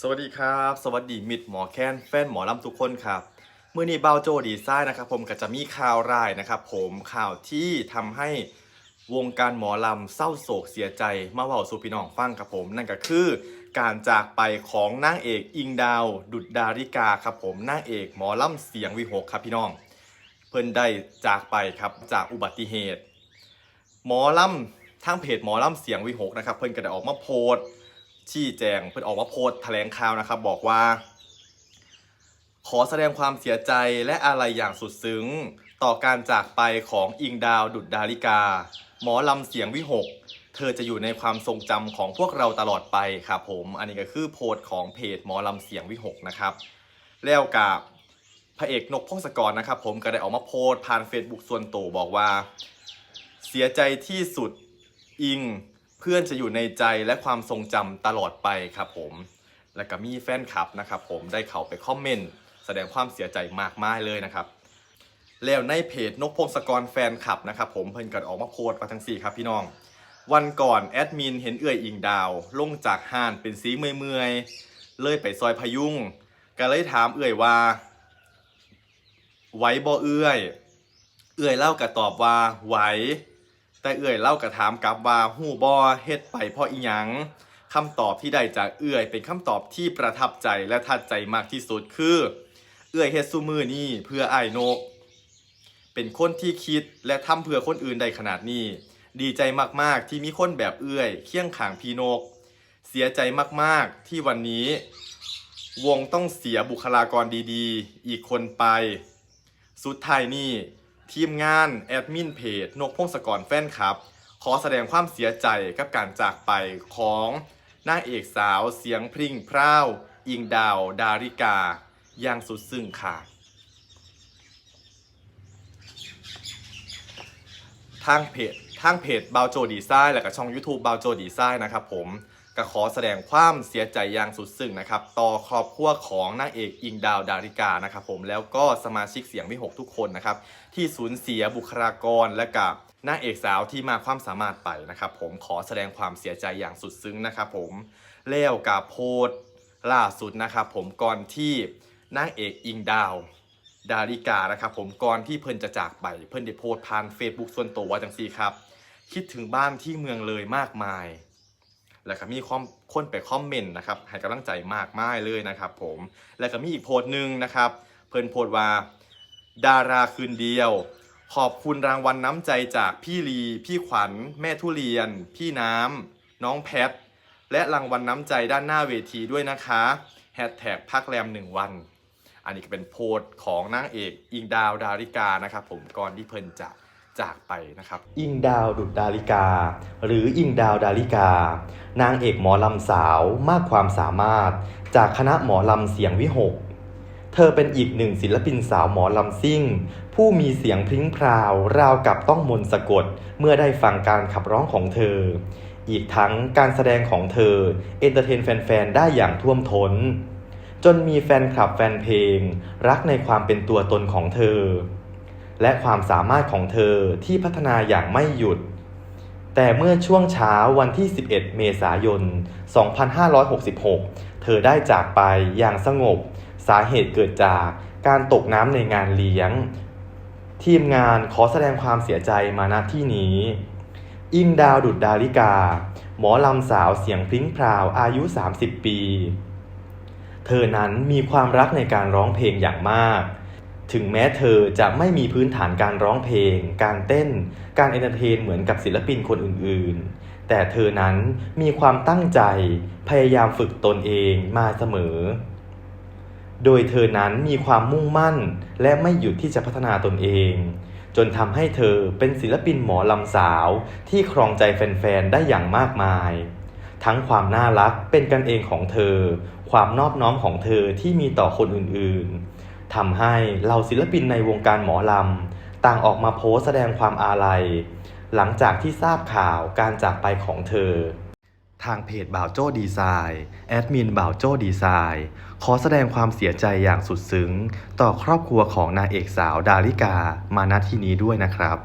สวัสดีครับ สวัสดีมิตรหมอแค้นแฟนหมอลำทุกคนครับเมื่อนี้เบาโจดีไซน์นะครับ ผมก็จะมีข่าวร้ายนะครับ ผมข่าวที่ทำให้วงการหมอลำเศร้าโศกเสียใจมาเว่าสู่พี่น้องฟังครับผมนั่นก็คือการจากไปของนางเอกอิงดาว ดุดดาริกาครับผมนางเอกหมอลำเสียงวิหกครับพี่น้อง เพิ่นได้จากไปครับจากอุบัติเหตุ หมอลำทางเพจหมอลำเสียงวิหกนะครับ เพิ่นก็ได้ออกมาโพสต์ ชี้แจงเพิ่นออกมาโพสต์แถลงข่าวนะครับ บอกว่า ขอแสดงความเสียใจและอาลัยอย่างสุดซึ้ง ต่อการจากไปของอิงดาวดุดดาริกา หมอลำเสียงวิหก เธอจะอยู่ในความทรงจำของพวกเราตลอดไปครับผมอันนี้ก็คือโพสต์ของเพจหมอลำเสียงวิหกนะครับ แล้วกับพระเอกนกพงศกรนะครับ ผมก็ได้ออกมาโพสต์ผ่าน Facebook ส่วนตัวบอกว่า เสียใจที่สุดอิง พื่อนจะอยู่ในใจและความทรงจำตลอดไปครับผม และก็มีแฟนคลับนะครับผมได้เข้าไปคอมเมนต์แสดงความเสียใจมากมายเลยนะครับ แล้วในเพจนกพงศกรแฟนคลับนะครับผมเพิ่นก็ออกมาโพสต์มาทั้งสี่ครับพี่น้อง วันก่อนแอดมินเห็นเอื่อยอิงดาว ลงจากห้านเป็นสีเมื่อยๆเลยไปซอยพยุงก็เลยถามเอื่อยว่า ไหวบ่เอื่อย เอื่อยเล่าก็ตอบว่าไหว แต่เอื่อยเล่ากระถามกลับว่าหูบอเฮ็ดไปเพราะอีหยังคำตอบที่ได้จากเอื่อยเป็นคำตอบที่ประทับใจและทัดใจมากที่สุดคือ เอื่อยเฮ็ดซูมือนี่เพื่อไอ้ายนก เป็นคนที่คิดและทำเพื่อคนอื่นได้ขนาดนี้ ดีใจมากๆที่มีคนแบบเอื่อยเคี่ยงขางพีนก เสียใจมากๆที่วันนี้ วงต้องเสียบุคลากรดีๆ อีกคนไป สุดท้ายนี่ ทีมงานแอดมินเพจนกพงศกรแฟนครับ ขอแสดงความเสียใจกับการจากไปของนางเอกสาวเสียงพริ้งพร้าวอิงดาว ดาริกา อย่างสุดซึ้งค่ะ ทางเพจทางเพจบาวโจดีไซน์และก็ช่อง YouTube บาวโจดีไซน์นะครับผม ก็ขอแสดงความเสียใจอย่างสุดซึ้งนะครับ ต่อครอบครัวของนางเอกอิงดาวดาริกานะครับผมแล้วก็สมาชิกเสียงวิหกทุกคนนะครับที่สูญเสียบุคลากรและกับนางเอกสาวที่มาความสามารถไปนะครับ ผมขอแสดงความเสียใจอย่างสุดซึ้งนะครับ ผมแล้วกับโพสล่าสุดนะครับผมก่อนที่นางเอกอิงดาวดาริกานะครับผมก่อนที่เพิ่นจะจากไปเพิ่นได้โพสต์ผ่าน Facebook ส่วนตัวว่าจังซี่ครับ คิดถึงบ้านที่เมืองเลยมากมาย แล้วก็มีคอมคนไปคอมเมนต์นะครับให้กำลังใจมากมายเลยนะครับผมแล้วก็มีอีกโพสต์หนึ่งนะครับ เพิ่นโพสต์ว่า ดาราคืนเดียว ขอบคุณรางวัลน้ำใจจากพี่ลี พี่ขวัญ แม่ทุเรียน พี่น้ำน้องแพท และรางวัลน้ำใจด้านหน้าเวทีด้วยนะคะแฮชแท็กพักแรมหนึ่งวัน อันนี้ก็เป็นโพสต์ของนางเอกอิงดาวดาริกานะครับผมก่อนที่เพิ่นจะ จากไปนะครับ อิงดาวดุดดาริกา หรืออิงดาวดาริกา นางเอกหมอลำสาวมากความสามารถ จากคณะหมอลำเสียงวิหก เธอเป็นอีกหนึ่งศิลปินสาวหมอลำซิ่ง ผู้มีเสียงพริ้งพราว ราวกับต้องมนต์สะกด เมื่อได้ฟังการขับร้องของเธอ อีกทั้งการแสดงของเธอ เอนเตอร์เทนแฟนๆ ได้อย่างท่วมท้น จนมีแฟนคลับแฟนเพลง รักในความเป็นตัวตนของเธอ และความสามารถของเธอที่พัฒนาอย่างไม่หยุด แต่เมื่อช่วงเช้าวันที่ 11 เมษายน 2566 เธอได้จากไปอย่างสงบ สาเหตุเกิดจากการตกน้ำในงานเลี้ยง ทีมงานขอแสดงความเสียใจมาณที่นี้ อิงดาวดุดดาริกา หมอลำสาวเสียงพริ้งพราวอายุ 30 ปี เธอนั้นมีความรักในการร้องเพลงอย่างมาก ถึงแม้เธอจะไม่มีพื้นฐานการร้องเพลง การเต้น การเอนเตอร์เทนเหมือนกับศิลปินคนอื่นๆ แต่เธอนั้นมีความตั้งใจพยายามฝึกตนเองมาเสมอ โดยเธอนั้นมีความมุ่งมั่น และไม่หยุดที่จะพัฒนาตนเอง จนทำให้เธอเป็นศิลปินหมอลำสาวที่ครองใจแฟนๆ ได้อย่างมากมาย ทั้งความน่ารักเป็นกันเองของเธอ ความนอบน้อมของเธอที่มีต่อคนอื่นๆ ทำให้เหล่าศิลปินในวงการหมอลำ ต่างออกมาโพสแสดงความอาลัย หลังจากที่ทราบข่าวการจากไปของเธอ ทางเพจบ่าวโจ้ดีไซน์แอดมินบ่าวโจ้ดีไซน์ขอแสดงความเสียใจอย่างสุดซึ้ง ต่อครอบครัวของนางเอกสาวดาริกามาณที่นี้ด้วยนะครับ